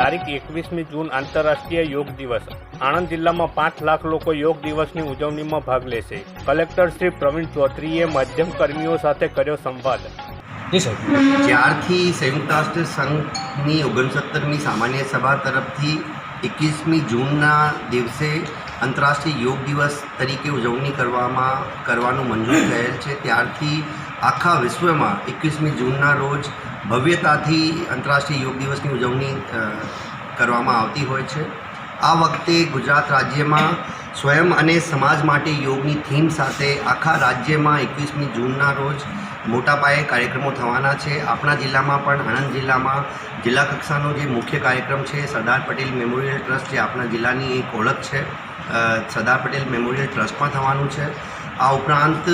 તારીખ એકવીસમી જૂન આંતરરાષ્ટ્રીય યોગ દિવસ. આણંદ જિલ્લામાં પાંચ લાખ લોકો યોગ દિવસની ઉજવણીમાં ભાગ લેશે. કલેક્ટર શ્રી પ્રવીણ ચૌધરીએ માધ્યમ કર્મીઓ સાથે કર્યો સંવાદ. જી જ્યારથી સંયુક્ત રાષ્ટ્ર સંઘની ઓગણસત્તરમી સામાન્ય સભા તરફથી એકવીસમી જૂનના દિવસે આંતરરાષ્ટ્રીય યોગ દિવસ તરીકે ઉજવણી કરવામાં કરવાનું મંજૂર થયેલ છે. ત્યારથી આખા વિશ્વમાં એકવીસમી જૂનના રોજ ભવ્યતાથી આંતરરાષ્ટ્રીય યોગ દિવસની ઉજવણી કરવામાં આવતી હોય છે. આ વખતે ગુજરાત રાજ્યમાં સ્વયં અને સમાજ માટે યોગની થીમ સાથે આખા રાજ્યમાં એકવીસમી જૂનના રોજ મોટા પાયે કાર્યક્રમો થવાના છે. આપણા જિલ્લામાં પણ, આણંદ જિલ્લામાં જિલ્લા કક્ષાનો જે મુખ્ય કાર્યક્રમ છે, સરદાર પટેલ મેમોરિયલ ટ્રસ્ટ જે આપણા જિલ્લાની એક ઓળખ છે સરદાર પટેલ મેમોરિયલ ટ્રસ્ટમાં થવાનું છે. આ ઉપરાંત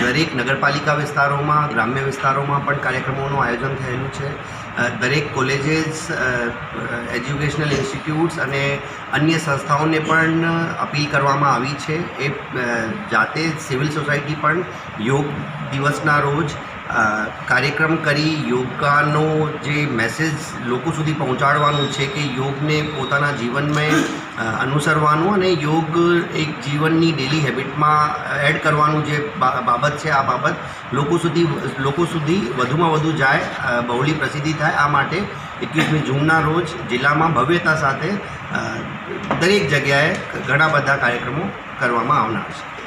દરેક નગરપાલિકા વિસ્તારોમાં, ગ્રામ્ય વિસ્તારોમાં પણ કાર્યક્રમોનું આયોજન થયેલું છે. દરેક કોલેજીસ એજ્યુકેશનલ ઇન્સ્ટિટ્યૂટ્સ અને અન્ય સંસ્થાઓને પણ અપીલ કરવામાં આવી છે. એ જાતે સિવિલ સોસાયટી પણ યોગ દિવસના રોજ કાર્યક્રમ કરી યોગાનો જે મેસેજ લોકો સુધી પહોંચાડવાનું છે કે યોગને પોતાના જીવનમાં અનુસરવાનું અને યોગ એક જીવનની ડેલી હેબિટમાં એડ કરવાનું જે બાબત છે આ બાબત, લોકો સુધી લોકો સુધી વધુમાં વધુ જાય બહુલી પ્રસિદ્ધિ થાય આ માટે એકવીસમી જૂનના રોજ જિલ્લામાં ભવ્યતા સાથે દરેક જગ્યાએ ઘણા બધા કાર્યક્રમો કરવામાં આવનાર છે.